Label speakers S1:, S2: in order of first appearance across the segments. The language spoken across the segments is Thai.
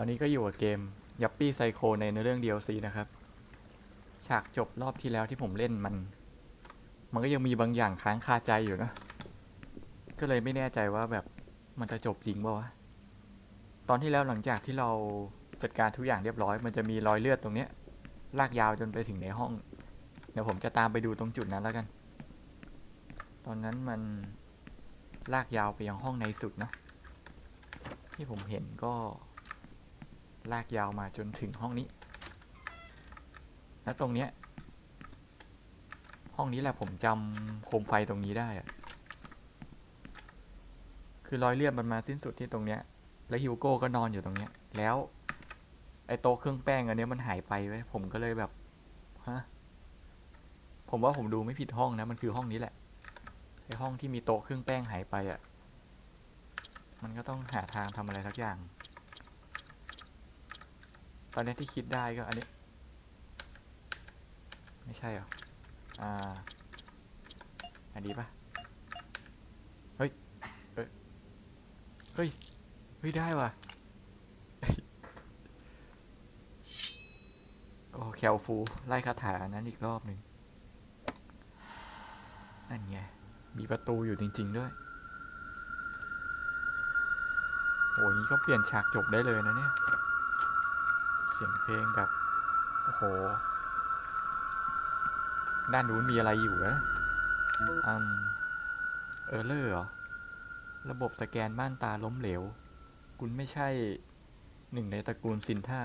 S1: ตอนนี้ก็อยู่กับเกมยัปปี้ไซโคในเนื้อเรื่อง DLC นะครับ ฉากจบรอบที่แล้วที่ผมเล่นมัน มันก็ยังมีบางอย่างค้างคาใจอยู่นะ ก็เลยไม่แน่ใจว่าแบบมันจะจบจริงป่าวะ ตอนที่แล้วหลังจากที่เราจัดการทุกอย่างเรียบร้อย มันจะมีรอยเลือดตรงเนี้ย ลากยาวจนไปถึงในห้อง เดี๋ยวผมจะตามไปดูตรงจุดนั้นแล้วกัน ตอนนั้นมันลากยาวไปยังห้องในสุดนะที่ผมเห็นก็ ลากยาวมาจนถึงห้องนี้ แล้วตรงเนี้ย ห้องนี้แหละผมจำโคมไฟตรงนี้ได้อะคือรอยเลือดมันมาสิ้นสุดที่ตรงเนี้ย แล้วฮิวโก้ก็นอนอยู่ตรงเนี้ย แล้ว ไอ้โต๊ะเครื่องแป้งอันเนี้ยมันหายไปไว้ผมก็เลยแบบ ฮะ ผมว่าผมดูไม่ผิดห้องนะ มันคือห้องนี้แหละ ไอ้ห้องที่มีโต๊ะเครื่องแป้งหายไปอะ มันก็ต้องหาทางทำอะไรสักอย่าง อนนี้ที่คิดได้ก็อันนี้ ไม่ใช่เหรอ อ่า อันนี้ปะเฮ้ยเอ้ย เฮ้ย เฮ้ย ได้ว่ะ โอ้แคลฟู ไล่คาถาอันนั้นอีกรอบหนึ่งนั่นไง มีประตูอยู่จริง ๆ ด้วย โอ้ยนี่ก็เปลี่ยนฉากจบได้เลยนะเนี่ย สียงเพลงแบบ โอ้โห ด้านนู้นมีอะไรอยู่นะอืมเออเลอร์เหรอ ระบบสแกนม่านตาล้มเหลว คุณไม่ใช่หนึ่งในตระกูลซินท่า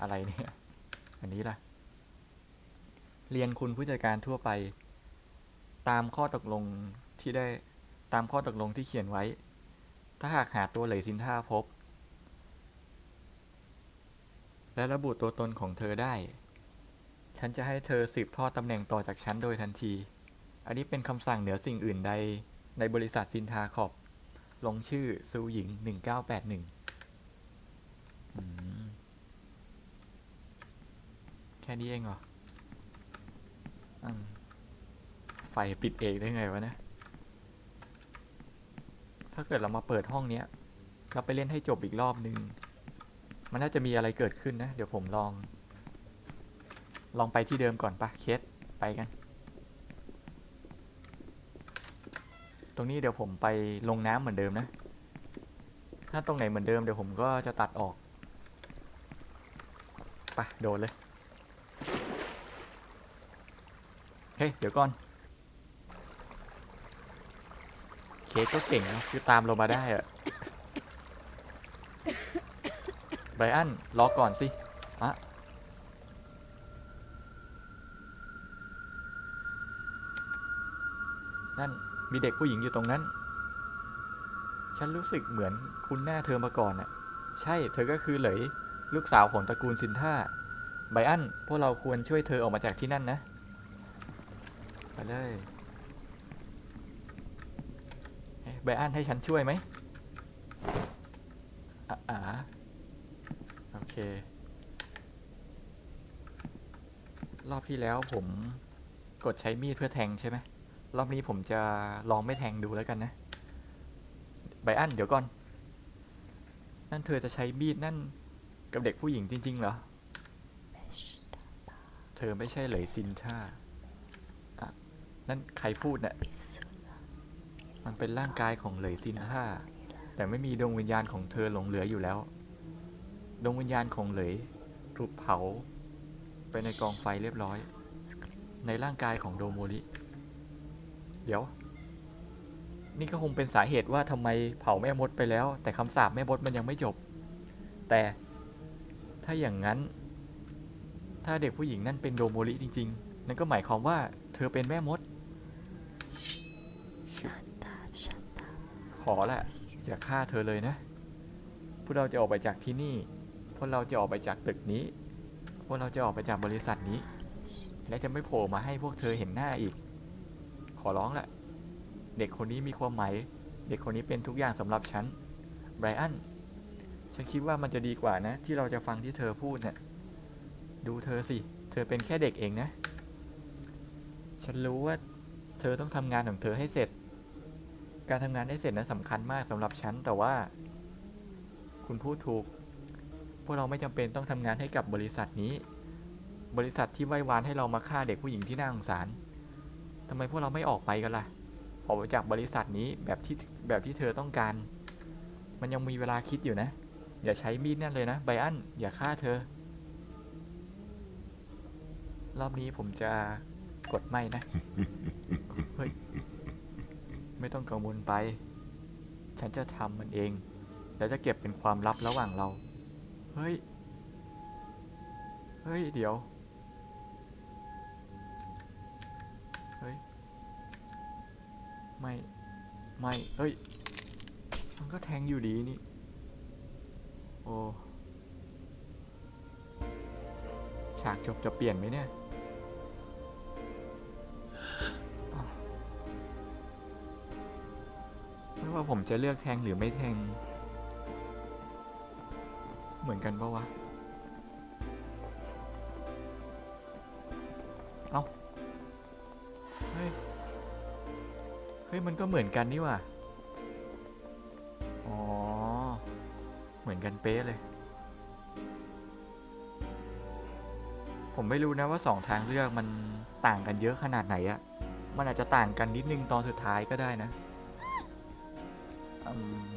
S1: อะไรเนี่ย อันนี้ล่ะ เรียนคุณผู้จัดการทั่วไป ตามข้อตกลงที่ได้ตามข้อตกลงที่เขียนไว้ ถ้าหากหาตัวเหลยซินท่าพบ และระบุตัวตนของเธอได้ ฉันจะให้เธอสืบทอดตำแหน่งต่อจากฉันโดยทันที อันนี้เป็นคำสั่งเหนือสิ่งอื่นใด ในบริษัทซินทาคอบ ลงชื่อซูหญิง 1981 แค่นี้เองเหรออไฟปิดเองได้ไงวะเนี่ยถ้าเกิดเรามาเปิดห้องเนี้ย เราไปเล่นให้จบอีกรอบนึง มันน่าจะมีอะไรเกิดขึ้นนะ เดี๋ยวผมลอง ลองไปที่เดิมก่อนปะเคสไปกัน ตรงนี้เดี๋ยวผมไปลงน้ำเหมือนเดิมนะ ถ้าตรงไหนเหมือนเดิมเดี๋ยวผมก็จะตัดออกไปโดนเลย เฮ้ย เดี๋ยวก่อน เคสก็เก่งนะ คือตามเรามาได้อะไบรอันรอก่อนสิอะนั่นมีเด็กผู้หญิงอยู่ตรงนั้น ฉันรู้สึกเหมือนคุ้นหน้าเธอมาก่อนน่ะ ใช่ เธอก็คือเหลย ลูกสาวของตระกูลซินท่าไบรอัน พวกเราควรช่วยเธอออกมาจากที่นั่นนะ ไปเลยไบรอันให้ฉันช่วยไหมอ่าโอ เค รอบที่แล้วผมกดใช้มีดเพื่อแทงใช่ไหม รอบนี้ผมจะลองไม่แทงดูแล้วกันนะ ไบอันเดี๋ยวก่อน นั่นเธอจะใช้มีดนั่นกับเด็กผู้หญิงจริง ๆ เหรอ เธอไม่ใช่เหลยซินท่าอะนั่นใครพูดเนี่ยมันเป็นร่างกายของเหลยซินท่าแต่ไม่มีดวงวิญญาณของเธอหลงเหลืออยู่แล้ว ดวงวิญญาณของเหลยถูกเผา ไปในกองไฟเรียบร้อย ในร่างกายของโดโมริ เดี๋ยว นี่ก็คงเป็นสาเหตุว่าทำไมเผาแม่มดไปแล้ว แต่คำสาปแม่มดมันยังไม่จบ แต่ถ้าอย่างนั้น ถ้าเด็กผู้หญิงนั่นเป็นโดโมริจริง ๆ นั่นก็หมายความว่าเธอเป็นแม่มด ขอแหละอย่าฆ่าเธอเลยนะ พวกเราจะออกไปจากที่นี่ วกเราจะออกไปจากตึกนี้ พวกเราจะออกไปจากบริษัทนี้ และจะไม่โผล่มาให้พวกเธอเห็นหน้าอีก ขอร้องแหละ เด็กคนนี้มีความหมาย เด็กคนนี้เป็นทุกอย่างสำหรับฉัน ไบรอัน ฉันคิดว่ามันจะดีกว่านะ ที่เราจะฟังที่เธอพูดเนี่ย ดูเธอสิ เธอเป็นแค่เด็กเองนะ ฉันรู้ว่าเธอต้องทำงานของเธอให้เสร็จ การทำงานให้เสร็จนั้นสำคัญมากสำหรับฉัน แต่ว่า คุณพูดถูก พวกเราไม่จำเป็นต้องทำงานให้กับบริษัทนี้ บริษัทที่ไหว้วานให้เรามาฆ่าเด็กผู้หญิงที่น่าสงสารทำไมพวกเราไม่ออกไปกันล่ะ ออกไปจากบริษัทนี้แบบที่แบบที่เธอต้องการ มันยังมีเวลาคิดอยู่นะ อย่าใช้มีดนั่นเลยนะไบอันอย่าฆ่าเธอ รอบนี้ผมจะกดไม่นะ เฮ้ย ไม่ต้องกังวลไป ฉันจะทำมันเอง แล้วจะเก็บเป็นความลับระหว่างเรา เฮ้ย เฮ้ย เดี๋ยว เฮ้ย ไม่ ไม่ เฮ้ย มันก็แทงอยู่ดีนี่ โอ้ ฉากจบจะเปลี่ยนไหมเนี่ยไม่ว่าผมจะเลือกแทงหรือไม่แทง มือนกันปะวะ เอ้า เฮ้ย เฮ้ย มันก็เหมือนกันนี่ว่ะ อ๋อ เหมือนกันเป๊ะเลย ผมไม่รู้นะว่าสองทางเลือกมันต่างกันเยอะขนาดไหนอะมันอาจจะต่างกันนิดนึงตอนสุดท้ายก็ได้นะ อืม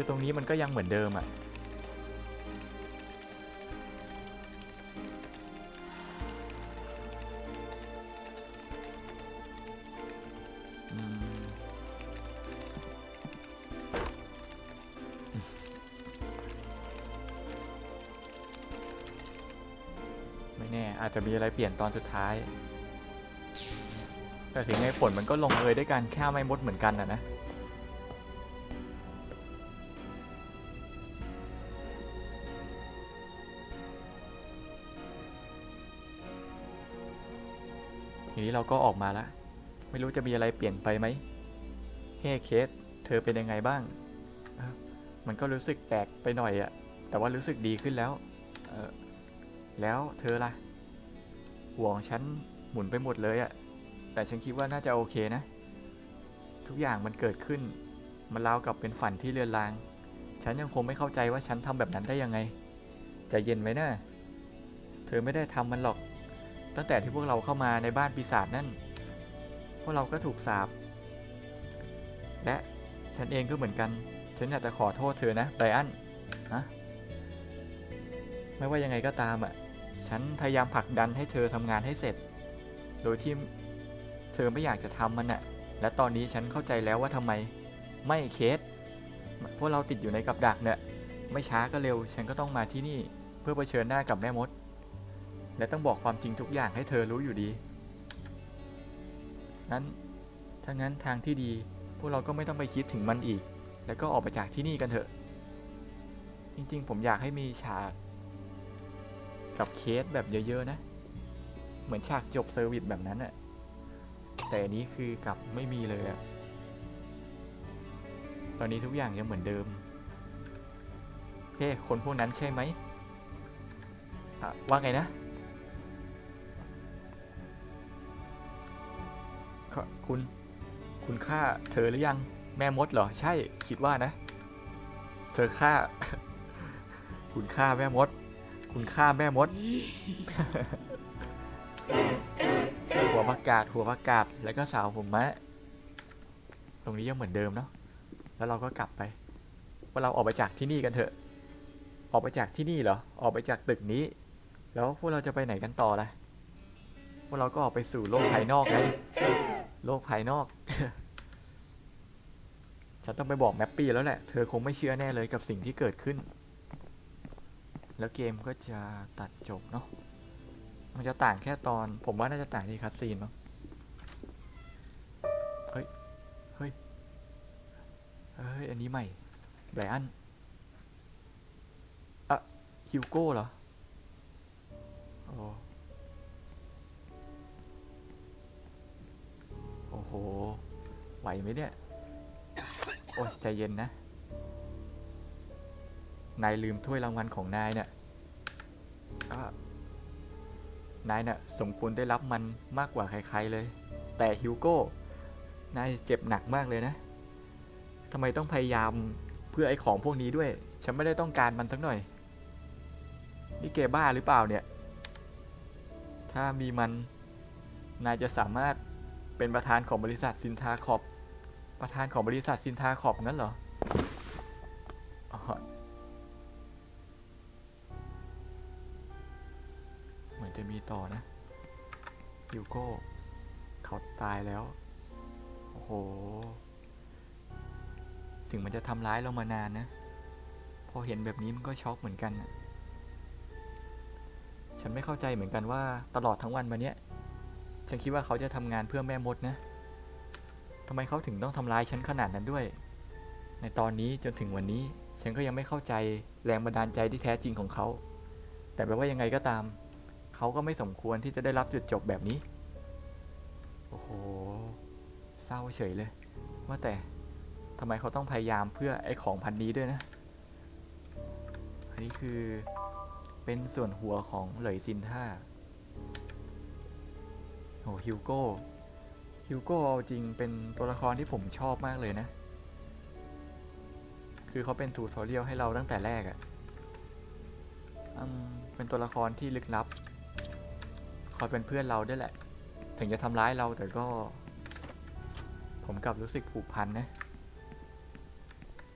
S1: คือตรงนี้มันก็ยังเหมือนเดิมอะอืมไม่แน่อาจจะมีอะไรเปลี่ยนตอนสุดท้าย แต่ถึงไงผลมันก็ลงเอยด้วยการฆ่าไม่มดเหมือนกันนะนะ ทีนี้เราก็ออกมาแล้วไม่รู้จะมีอะไรเปลี่ยนไปไหมเฮ้เคส เธอเป็นยังไงบ้าง มันก็รู้สึกแปลกไปหน่อยอะแต่ว่ารู้สึกดีขึ้นแล้ว เออแล้วเธอล่ะหัวงฉันหมุนไปหมดเลยอะแต่ฉันคิดว่าน่าจะโอเคนะ ทุกอย่างมันเกิดขึ้น มันราวกับเป็นฝันที่เลือนลาง ฉันยังคงไม่เข้าใจว่าฉันทำแบบนั้นได้ยังไง ใจเย็นไว้นะ เธอไม่ได้ทำมันหรอก ตั้งแต่ที่พวกเราเข้ามาในบ้านปีศาจนั่น พวกเราก็ถูกสาปและฉันเองก็เหมือนกัน ฉันอยากจะขอโทษเธอนะไบอันนะไม่ว่ายังไงก็ตามอะ ฉันพยายามผลักดันให้เธอทำงานให้เสร็จ โดยที่เธอไม่อยากจะทำมันอะ และตอนนี้ฉันเข้าใจแล้วว่าทำไม ไม่เคส พวกเราติดอยู่ในกับดักเนี่ย ไม่ช้าก็เร็ว ฉันก็ต้องมาที่นี่เพื่อเผชิญหน้ากับแม่มด และต้องบอกความจริงทุกอย่างให้เธอรู้อยู่ดี นั้นถ้างั้นทางที่ดี พวกเราก็ไม่ต้องไปคิดถึงมันอีก แล้วก็ออกไปจากที่นี่กันเถอะ จริงๆ ผมอยากให้มีฉากกับเคสแบบเยอะๆนะ เหมือนฉากจบเซอร์วิสแบบนั้นอะแต่อันนี้คือกับไม่มีเลยอะตอนนี้ทุกอย่างยังเหมือนเดิมเฮ้คนพวกนั้นใช่ไหมว่าไงนะ คุณ คุณฆ่าเธอหรือยัง แม่มดเหรอ ใช่ คิดว่านะ เธอฆ่า คุณฆ่าแม่มด คุณฆ่าแม่มด หัวผักกาดหัวผักกาดแล้วก็สาวผมมะ ตรงนี้ยังเหมือนเดิมเนาะ แล้วเราก็กลับไป ว่าเราออกไปจากที่นี่กันเถอะ ออกไปจากที่นี่เหรอ ออกไปจากตึกนี้ แล้วพวกเราจะไปไหนกันต่อล่ะพวกเราก็ออกไปสู่โลกภายนอกไง โลกภายนอก ฉันต้องไปบอกแมปปี้แล้วแหละ เธอคงไม่เชื่อแน่เลยกับสิ่งที่เกิดขึ้น แล้วเกมก็จะตัดจบเนาะ มันจะต่างแค่ตอน ผมว่าน่าจะต่างที่คัสซีนมั้ง เฮ้ย เฮ้ย เฮ้ย อันนี้ใหม่ ไบรอันอะฮิวโก้เหรอ โอ้ โอ้โห ไหวไหมเนี่ย โอ้ยใจเย็นนะ นายลืมถ้วยรางวัลของนายเนี่ยนายน่ะสมควรได้รับมันมากกว่าใครๆเลย แต่ฮิวโก้ นายเจ็บหนักมากเลยนะทำไมต้องพยายามเพื่อพื่อไอ้ของพวกนี้ด้วย ฉันไม่ได้ต้องการมันสักหน่อย นี่เกบ้าหรือเปล่าเนี่ย ถ้ามีมัน นายจะสามารถ เป็นประธานของบริษัทซินทาคอปประธานของบริษัทซินทาคอปงั้นเหรอเหมือนจะมีต่อนะฮิวโก้เขาตายแล้ว โอ้โห ถึงมันจะทำร้ายเรามานานนะ พอเห็นแบบนี้มันก็ช็อกเหมือนกันนะฉันไม่เข้าใจเหมือนกันว่าตลอดทั้งวันมาเนี้ย ฉันคิดว่าเขาจะทำงานเพื่อแม่มดนะทำไมเขาถึงต้องทำร้ายฉันขนาดนั้นด้วย ในตอนนี้จนถึงวันนี้ ฉันก็ยังไม่เข้าใจแรงบันดาลใจที่แท้จริงของเขา แต่ไม่ว่ายังไงก็ตาม เขาก็ไม่สมควรที่จะได้รับจุดจบแบบนี้ โอ้โห เศร้าเฉยเลย ว่าแต่ทำไมเขาต้องพยายามเพื่อไอ้ของพันนี้ด้วยนะ อันนี้คือเป็นส่วนหัวของเหลยซินท่า โอ้ฮิวโก้ฮิวโก้เอาจริงเป็นตัวละครที่ผมชอบมากเลยนะ คือเขาเป็นทูทอเรียลให้เราตั้งแต่แรกอะ่ะเป็นตัวละครที่ลึกลับ คอยเป็นเพื่อนเราด้วยแหละ ถึงจะทำร้ายเราแต่ก็ ผมกลับรู้สึกผูกพันนะ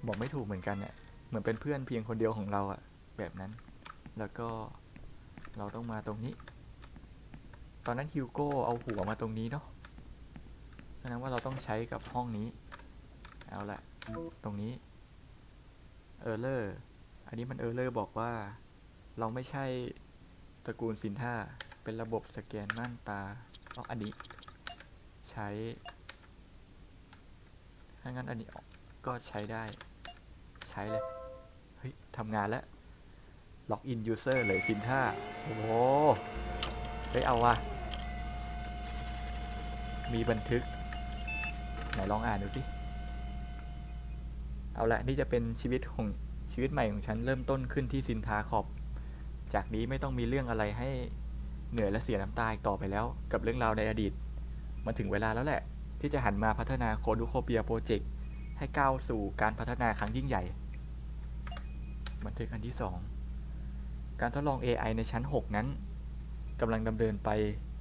S1: บอกไม่ถูกเหมือนกันเนี่ยเหมือนเป็นเพื่อนเพียงคนเดียวของเราอะ แบบนั้น แล้วก็เราต้องมาตรงนี้ ตอนนั้นฮิวโก้เอาหัวมาตรงนี้เนาะแสดงว่าเราต้องใช้กับห้องนี้ เอาละตรงนี้เออร์เลอร์อันนี้มันเออร์เลอร์บอกว่า เราไม่ใช่ตระกูลสินท่าเป็นระบบสแกนม่านตาอ๋ออันนี้ ใช้ถ้างั้นอันนี้ก็ใช้ได้ ใช้เลย เฮ้ยทำงานแล้วล็อกอินยูเซอร์เลยสินท่าโอ้โหเฮ้ยเอาว่ะ มีบันทึก ไหนลองอ่านดูสิ เอาละนี่จะเป็นชีวิตของชีวิตใหม่ของฉันเริ่มต้นขึ้นที่ซินทาขอบ จากนี้ไม่ต้องมีเรื่องอะไรให้เหนื่อยและเสียน้ำตาอีกต่อไปแล้ว กับเรื่องราวในอดีต มันถึงเวลาแล้วแหละ ที่จะหันมาพัฒนาโคดูโคเปียโปรเจกต์ให้ก้าวสู่การพัฒนาครั้งยิ่งใหญ่ บันทึกอันที่ 2 การทดลอง AI ในชั้น 6 นั้นกำลังดำเนินไป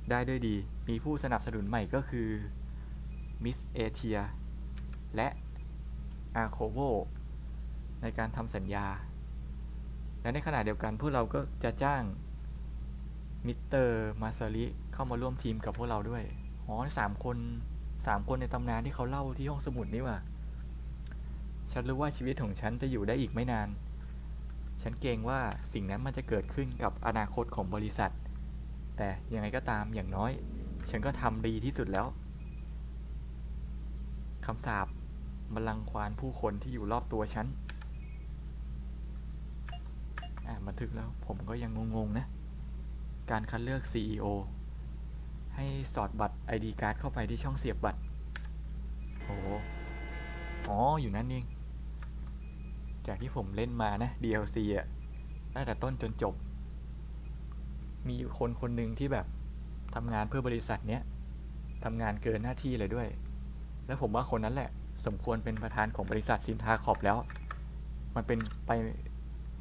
S1: ได้ด้วยดี มีผู้สนับสนุนใหม่ก็คือมิสเอเชียและอาโคโวในการทำสัญญา และในขณะเดียวกันพวกเราก็จะจ้างมิสเตอร์มาซาริเข้ามาร่วมทีมกับพวกเราด้วยอ๋อสามคนสามคนในตำนานที่เขาเล่าที่ห้องสมุดนี่ว่ะฉันรู้ว่าชีวิตของฉันจะอยู่ได้อีกไม่นาน ฉันเกรงว่าสิ่งนั้นมันจะเกิดขึ้นกับอนาคตของบริษัท แต่ยังไงก็ตามอย่างน้อย ฉันก็ทำดีที่สุดแล้วคำสาปบัลลังควานผู้คนที่อยู่รอบตัวฉัน อ่าบันทึกแล้วผมก็ยังงงๆนะ การคัดเลือก CEO ให้สอดบัตร ID card เข้าไปที่ช่องเสียบบัตร โอ้อ๋อ อยู่นั่นเอง จากที่ผมเล่นมานะ DLC อะตั้งแต่ต้นจนจบ มีอยู่คนคนหนึ่งที่แบบ ทำงานเพื่อบริษัทเนี้ยทำงานเกินหน้าที่เลยด้วย แล้วผมว่าคนนั้นแหละ สมควรเป็นประธานของบริษัทซินทาขอบแล้ว มันเป็นไป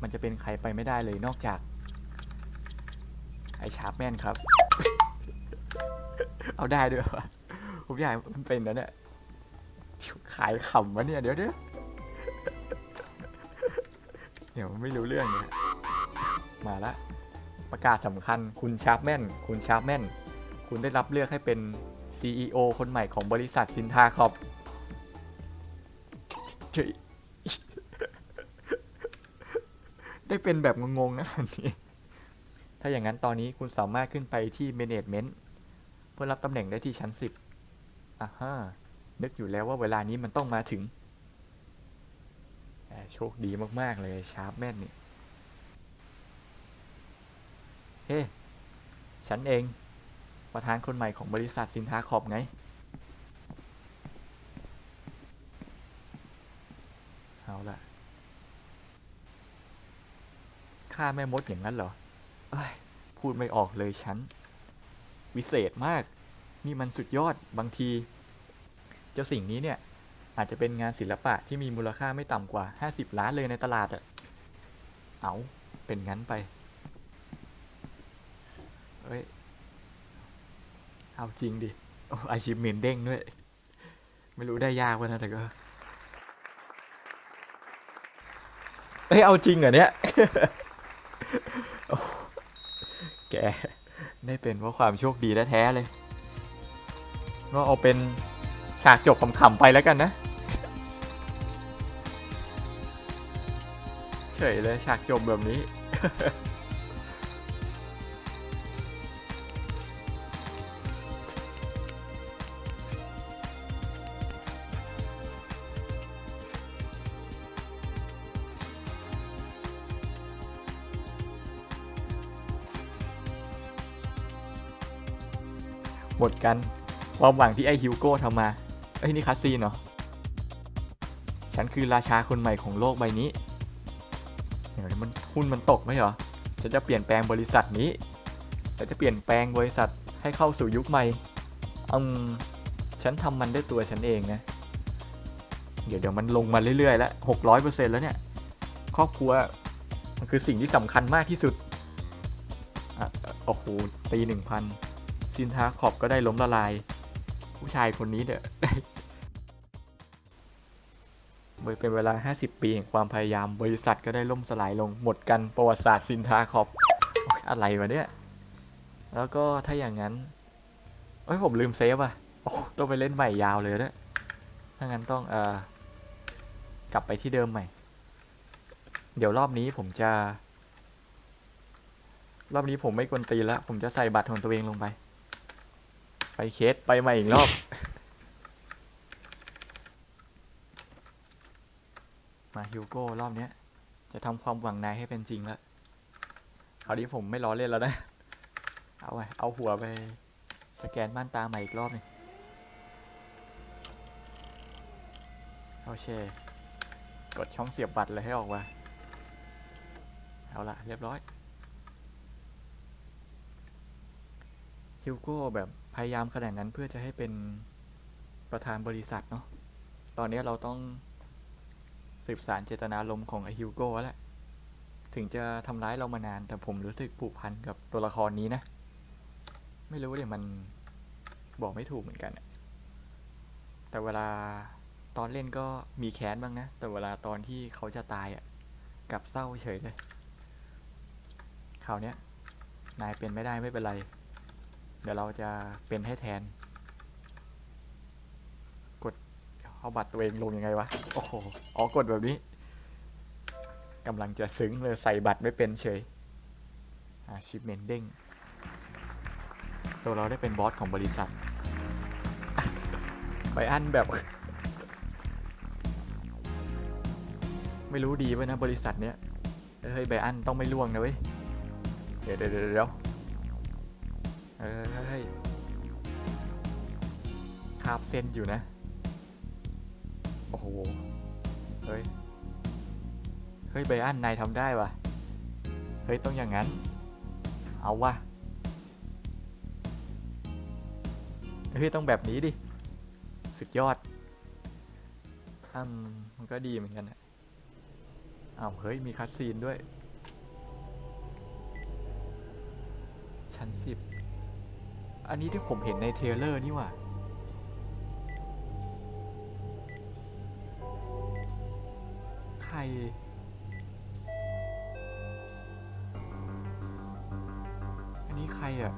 S1: มันจะเป็นใครไปไม่ได้เลยนอกจาก ไอชาร์ปแมนครับ เอาได้ด้วยวะผมอยากให้มันเป็นนะเนี่ยขายขำวะเนี่ยเดี๋ยวเดี๋ยวเดี๋ยวไม่รู้เรื่องเนี่ยมาละประกาศสำคัญคุณชาร์ปแมนคุณชาร์ปแมน คุณได้รับเลือกให้เป็น CEO คนใหม่ของบริษัทซินทาครับได้เป็นแบบงงๆนะวันนี้ ถ้าอย่างนั้นตอนนี้คุณสามารถขึ้นไปที่ Management เพื่อรับตำแหน่งได้ที่ชั้น 10อ่าฮะนึกอยู่แล้วว่าเวลานี้มันต้องมาถึง โชคดีมากๆเลยชาร์ปแมนนี่เฮ้ ฉันเอง ประธานคนใหม่ของบริษัทสินทาขอบไงเอาล่ะฆ่าแม่มดอย่างนั้นเหรอเอ้ยพูดไม่ออกเลยฉัน วิเศษมาก นี่มันสุดยอดบางที เจ้าสิ่งนี้เนี่ย อาจจะเป็นงานศิลปะที่มีมูลค่าไม่ต่ำกว่า 50 ล้านเลยในตลาดอะเอา เป็นงั้นไป เอ้ย เอาจริงดิอาชีพเมนเด้งด้วย ไม่รู้ได้ยากวะนะแต่ก็เอ้ยเอาจริงเหรอเนี่ยแกได้เป็นเพราะความโชคดีแท้ๆเลยก็เอาเป็นฉากจบขำๆไปแล้วกันนะ เฉยเลยฉากจบแบบนี้ หมดกันความหวังที่ไอฮิวโก้ทำมา เอ้ย นี่คัสซีนเหรอ ฉันคือราชาคนใหม่ของโลกใบนี้ เดี๋ยวมันหุ้นมันตกไหมเหรอ ฉันจะเปลี่ยนแปลงบริษัทนี้ ฉันจะเปลี่ยนแปลงบริษัทให้เข้าสู่ยุคใหม่อืมฉันทำมันด้วยตัวฉันเองนะ เดี๋ยวเดี๋ยวมันลงมาเรื่อยๆ แล้วหกร้อยเปอร์เซ็นต์แล้วเนี่ย ครอบครัว มันคือสิ่งที่สำคัญมากที่สุดอะโอ้โหตีหนึ่งพัน ซินทาขอบก็ได้ล้มละลาย ผู้ชายคนนี้เนี่ยเป็นเวลา 50 ปีแห่งความพยายาม บริษัทก็ได้ล่มสลายลงหมดกันประวัติศาสตร์ซินทาขอบอะไรวะเนี่ย แล้วก็ถ้าอย่างนั้นเอ้ยผมลืมเซฟอะโอ้ต้องไปเล่นใหม่ยาวเลยเนี่ยถ้างั้นต้องเอ่อกลับไปที่เดิมใหม่ เดี๋ยวรอบนี้ผมจะ รอบนี้ผมไม่กวนตีแล้ว ผมจะใส่บัตรของตัวเองลงไป ไปเคสไปใหม่อีกรอบ มาฮิวโก้รอบเนี้ย จะทำความหวังนายให้เป็นจริงแล้วคราวนี้ผมไม่ล้อเล่นแล้วนะ เอาไว้เอาหัวไป สแกนม่านตาใหม่อีกรอบหนึงโอเค กดช่องเสียบบัตรเลยให้ออกมา เอาละเรียบร้อยฮิวโก้แบบ พยายามขนาดนั้นเพื่อจะให้เป็นประธานบริษัทเนาะ ตอนนี้เราต้องสืบสารเจตนารมณ์ของไอฮิวโก้แล้วแหละ ถึงจะทำร้ายเรามานาน แต่ผมรู้สึกผูกพันกับตัวละครนี้นะ ไม่รู้เดี๋ยมันบอกไม่ถูกเหมือนกันอะแต่เวลาตอนเล่นก็มีแค้นบ้างนะ แต่เวลาตอนที่เขาจะตายอะกับเศร้าเฉยเลยคราวเนี้ยนายเป็นไม่ได้ไม่เป็นไร เดี๋ยวเราจะเป็นให้แทน กดเอาบัตรตัวเองลงยังไงวะ โอ้โห อ๋อกดแบบนี้กำลังจะซึ้งเลยใส่บัตรไม่เป็นเฉยอาชิปเมนเด้งตัวเราได้เป็นบอสของบริษัท ไปอันแบบ ไม่รู้ดีไว้นะบริษัทเนี้ย เฮ้ยไบอันต้องไม่ล่วงนะเว้ย เดี๋ยวเดี๋ยวเดี๋ยว เฮ้ยคาบเส้นอยู่นะ โอ้โห เฮ้ย เฮ้ยไบอันนายทำได้วะเฮ้ย ต้องอย่างนั้น เอาวะเฮ้ย ต้องแบบนี้ดิ สุดยอดอืมมันก็ดีเหมือนกันนะเอาเฮ้ย มีคัสซีนด้วย ชั้นสิบ อันนี้ที่ผมเห็นในเทเลอร์นี่ว่าใคร อันนี้ใครอะ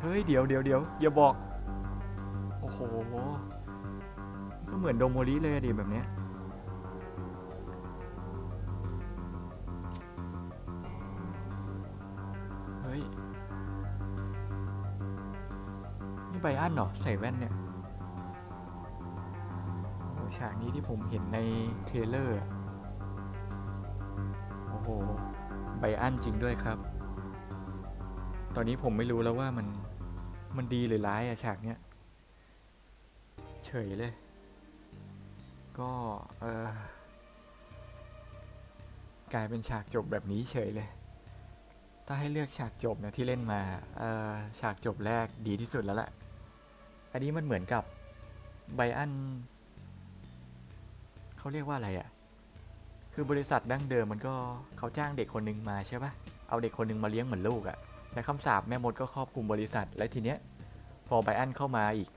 S1: เฮ้ย เดี๋ยวเดี๋ยวเดี๋ยวอย่าบอก โอ้โห ก็เหมือนโดโมริเลยอะดิแบบเนี้ย นี่ไบอันเหรอใส่แว่นเนี่ยโอ้ฉากนี้ที่ผมเห็นในเทเลอร์ โอ้โห ไบอันจริงด้วยครับ ตอนนี้ผมไม่รู้แล้วว่ามัน มันดีหรือร้ายอะฉากเนี้ย เฉยเลย ก็เออกลายเป็นฉากจบแบบนี้เฉยเลย ถ้าให้เลือกฉากจบเนี่ยที่เล่นมา เออฉากจบแรกดีที่สุดแล้วแหละ อันนี้มันเหมือนกับไบอันเขาเรียกว่าอะไรอะ่ะ คือบริษัทดั้งเดิมมันก็เขาจ้างเด็กคนหนึงมาใช่ปะเอาเด็กคนหนึงมาเลี้ยงเหมือนลูกอะ่ะแต่คำสาปแม่มดก็ครอบคลุมบริษัท และทีเนี้ยพอไบอันเข้ามาอีก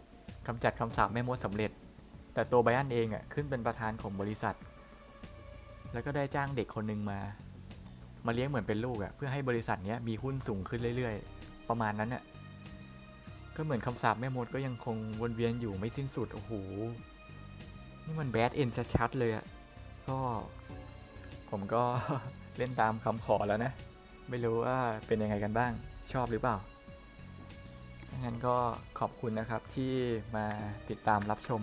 S1: กำจัดคำสาปแม่มดสำเร็จ แต่ตัวไบอันเองอะ่ะขึ้นเป็นประธานของบริษัท แล้วก็ได้จ้างเด็กคนหนึงมา มาเลี้ยงเหมือนเป็นลูกอะ่ะเพื่อให้บริษัทเนี้ยมีหุ้นสูงขึ้นเรื่อย ๆ ประมาณนั้นอะ ก็เหมือนคำสาปแม่มดก็ยังคงวนเวียนอยู่ไม่สิ้นสุด โอ้โห นี่มันแบดเอ็นชัดๆเลยอะก็ ผมก็เล่นตามคำขอแล้วนะ ไม่รู้ว่าเป็นยังไงกันบ้าง ชอบหรือเปล่า งั้นก็ขอบคุณนะครับที่มาติดตามรับชม